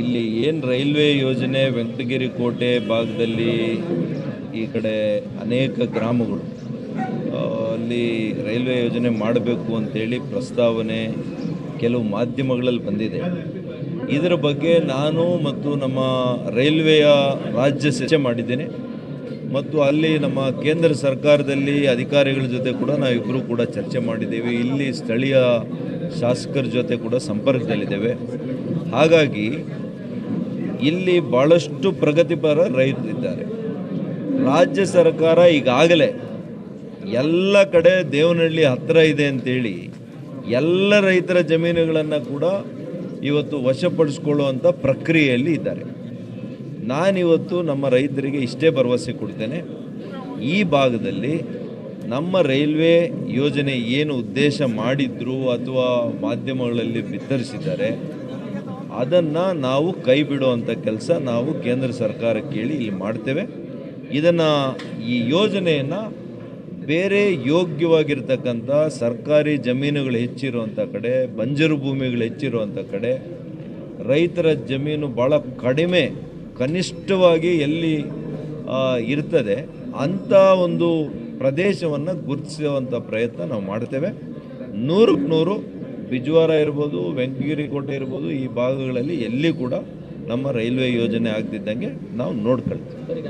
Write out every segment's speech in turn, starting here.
ಇಲ್ಲಿ ಏನು ರೈಲ್ವೆ ಯೋಜನೆ ವೆಂಕಟಗಿರಿ ಕೋಟೆ ಭಾಗದಲ್ಲಿ ಈ ಕಡೆ ಅನೇಕ ಗ್ರಾಮಗಳು ಅಲ್ಲಿ ರೈಲ್ವೆ ಯೋಜನೆ ಮಾಡಬೇಕು ಅಂತೇಳಿ ಪ್ರಸ್ತಾವನೆ ಕೆಲವು ಮಾಧ್ಯಮಗಳಲ್ಲಿ ಬಂದಿದೆ. ಇದರ ಬಗ್ಗೆ ನಾನು ಮತ್ತು ನಮ್ಮ ರೈಲ್ವೆಯ ರಾಜ್ಯ ಸಚಿವ ಮಾಡಿದ್ದೇನೆ. ಮತ್ತು ಅಲ್ಲಿ ನಮ್ಮ ಕೇಂದ್ರ ಸರ್ಕಾರದಲ್ಲಿ ಅಧಿಕಾರಿಗಳ ಜೊತೆ ಕೂಡ ನಾವಿಬ್ಬರು ಕೂಡ ಚರ್ಚೆ ಮಾಡಿದ್ದೇವೆ. ಇಲ್ಲಿ ಸ್ಥಳೀಯ ಶಾಸಕರ ಜೊತೆ ಕೂಡ ಸಂಪರ್ಕದಲ್ಲಿದ್ದೇವೆ. ಹಾಗಾಗಿ ಇಲ್ಲಿ ಭಾಳಷ್ಟು ಪ್ರಗತಿಪರ ರೈತರಿದ್ದಾರೆ. ರಾಜ್ಯ ಸರ್ಕಾರ ಈಗಾಗಲೇ ಎಲ್ಲ ಕಡೆ ದೇವನಹಳ್ಳಿ ಹತ್ತಿರ ಇದೆ ಅಂತೇಳಿ ಎಲ್ಲ ರೈತರ ಜಮೀನುಗಳನ್ನು ಕೂಡ ಇವತ್ತು ವಶಪಡಿಸ್ಕೊಳ್ಳುವಂಥ ಪ್ರಕ್ರಿಯೆಯಲ್ಲಿ ಇದ್ದಾರೆ. ನಾನಿವತ್ತು ನಮ್ಮ ರೈತರಿಗೆ ಇಷ್ಟೇ ಭರವಸೆ ಕೊಡ್ತೇನೆ. ಈ ಭಾಗದಲ್ಲಿ ನಮ್ಮ ರೈಲ್ವೆ ಯೋಜನೆ ಏನು ಉದ್ದೇಶ ಮಾಡಿದ್ರು ಅಥವಾ ಮಾಧ್ಯಮಗಳಲ್ಲಿ ಬಿತ್ತರಿಸಿದ್ದಾರೆ ಅದನ್ನು ನಾವು ಕೈ ಬಿಡುವಂಥ ಕೆಲಸ ನಾವು ಕೇಂದ್ರ ಸರ್ಕಾರಕ್ಕೆ ಕೇಳಿ ಇಲ್ಲಿ ಮಾಡ್ತೇವೆ. ಇದನ್ನು ಈ ಯೋಜನೆಯನ್ನು ಬೇರೆ ಯೋಗ್ಯವಾಗಿರ್ತಕ್ಕಂಥ ಸರ್ಕಾರಿ ಜಮೀನುಗಳು ಹೆಚ್ಚಿರುವಂಥ ಕಡೆ, ಬಂಜರು ಭೂಮಿಗಳು ಹೆಚ್ಚಿರುವಂಥ ಕಡೆ, ರೈತರ ಜಮೀನು ಭಾಳ ಕಡಿಮೆ, ಕನಿಷ್ಠವಾಗಿ ಎಲ್ಲಿ ಇರ್ತದೆ ಅಂಥ ಒಂದು ಪ್ರದೇಶವನ್ನು ಗುರುತಿಸುವಂಥ ಪ್ರಯತ್ನ ನಾವು ಮಾಡ್ತೇವೆ. ನೂರಕ್ಕೆ ನೂರು ಬಿಜ್ವಾರ ಇರ್ಬೋದು ವೆಂಕಗಿರಿ ಕೋಟೆ ಇರ್ಬೋದು ಈ ಭಾಗಗಳಲ್ಲಿ ಎಲ್ಲಿ ಕೂಡ ನಮ್ಮ ರೈಲ್ವೆ ಯೋಜನೆ ಆಗ್ತಿದ್ದಂಗೆ ನಾವು ನೋಡ್ಕೊಳ್ತೀವಿ.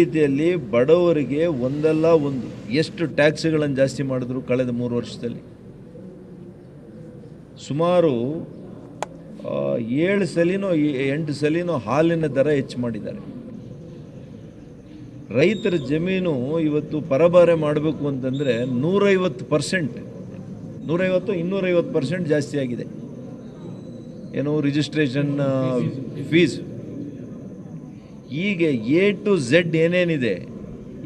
ರೀತಿಯಲ್ಲಿ ಬಡವರಿಗೆ ಒಂದಲ್ಲ ಒಂದು ಎಷ್ಟು ಟ್ಯಾಕ್ಸ್ಗಳನ್ನು ಜಾಸ್ತಿ ಮಾಡಿದ್ರು ಕಳೆದ ಮೂರು ವರ್ಷದಲ್ಲಿ? ಸುಮಾರು ಏಳು ಸಲಿನೋ ಎಂಟು ಸಲಿನೋ ಹಾಲಿನ ದರ ಹೆಚ್ಚು ಮಾಡಿದ್ದಾರೆ. ರೈತರ ಜಮೀನು ಇವತ್ತು ಪರಭಾರೆ ಮಾಡಬೇಕು ಅಂತಂದರೆ ನೂರೈವತ್ತು ಪರ್ಸೆಂಟ್ ನೂರೈವತ್ತು ಇನ್ನೂರೈವತ್ತು ಪರ್ಸೆಂಟ್ ಜಾಸ್ತಿ ಆಗಿದೆ. ಏನು ರಿಜಿಸ್ಟ್ರೇಷನ್ ಫೀಸ್ ಹೀಗೆ ಎ ಟು ಝೆಡ್ ಏನೇನಿದೆ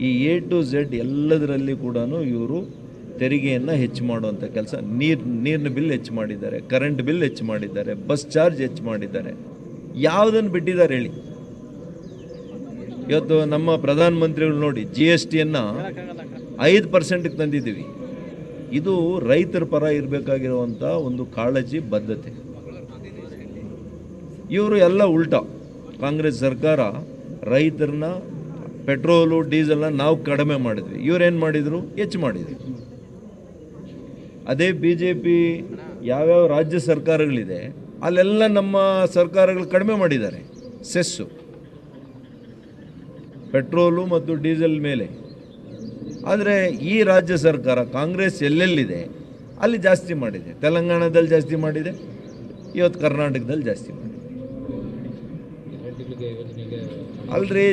ಈ ಎ ಟು ಝೆಡ್ ಎಲ್ಲದರಲ್ಲಿ ಕೂಡ ಇವರು ತೆರಿಗೆಯನ್ನು ಹೆಚ್ಚು ಮಾಡುವಂಥ ಕೆಲಸ. ನೀರು ನೀರಿನ ಬಿಲ್ ಹೆಚ್ಚು ಮಾಡಿದ್ದಾರೆ ಕರೆಂಟ್ ಬಿಲ್ ಹೆಚ್ಚು ಮಾಡಿದ್ದಾರೆ ಬಸ್ ಚಾರ್ಜ್ ಹೆಚ್ಚು ಮಾಡಿದ್ದಾರೆ. ಯಾವುದನ್ನು ಬಿಟ್ಟಿದ್ದಾರೆ ಹೇಳಿ. ಇವತ್ತು ನಮ್ಮ ಪ್ರಧಾನಮಂತ್ರಿಗಳು ನೋಡಿ ಜಿ ಎಸ್ ಟಿಯನ್ನು ಐದು ಪರ್ಸೆಂಟ್ಗೆ ತಂದಿದ್ದೀವಿ. ಇದು ರೈತರ ಪರ ಇರಬೇಕಾಗಿರುವಂಥ ಒಂದು ಕಾಳಜಿ, ಬದ್ಧತೆ. ಇವರು ಎಲ್ಲ ಉಲ್ಟಾ. ಕಾಂಗ್ರೆಸ್ ಸರ್ಕಾರ ರೈತರನ್ನ ಪೆಟ್ರೋಲು, ಡೀಸೆಲ್ನ ನಾವು ಕಡಿಮೆ ಮಾಡಿದ್ವಿ. ಇವರೇನು ಮಾಡಿದರು? ಹೆಚ್ಚು ಮಾಡಿದ್ವಿ. ಅದೇ ಬಿ ಜೆ ಪಿ ಯಾವ್ಯಾವ ರಾಜ್ಯ ಸರ್ಕಾರಗಳಿದೆ, ಅಲ್ಲೆಲ್ಲ ನಮ್ಮ ಸರ್ಕಾರಗಳು ಕಡಿಮೆ ಮಾಡಿದ್ದಾರೆ. ಸೆಸ್ಸು. ಪೆಟ್ರೋಲು ಮತ್ತು ಡೀಸೆಲ್ ಮೇಲೆ. ಆದರೆ ಈ ರಾಜ್ಯ ಸರ್ಕಾರ ಕಾಂಗ್ರೆಸ್ ಎಲ್ಲೆಲ್ಲಿದೆ? ಅಲ್ಲಿ ಜಾಸ್ತಿ ಮಾಡಿದೆ. ತೆಲಂಗಾಣದಲ್ಲಿ ಜಾಸ್ತಿ ಮಾಡಿದೆ. ಇವತ್ತು ಕರ್ನಾಟಕದಲ್ಲಿ ಜಾಸ್ತಿ ಮಾಡಿದೆ. ಅಲ್ರಿ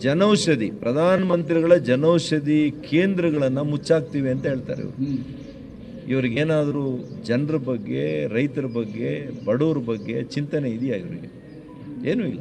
ಜನೌಷಧಿ ಪ್ರಧಾನಮಂತ್ರಿಗಳ ಜನೌಷಧಿ ಕೇಂದ್ರಗಳನ್ನು ಮುಚ್ಚಾಕ್ತೀವಿ ಅಂತ ಹೇಳ್ತಾರೆ ಇವರು. ಇವ್ರಿಗೇನಾದರೂ ಜನರ ಬಗ್ಗೆ ರೈತರ ಬಗ್ಗೆ ಬಡವ್ರ ಬಗ್ಗೆ ಚಿಂತನೆ ಇದೆಯಾ ಇವರಿಗೆ? ಏನೂ ಇಲ್ಲ.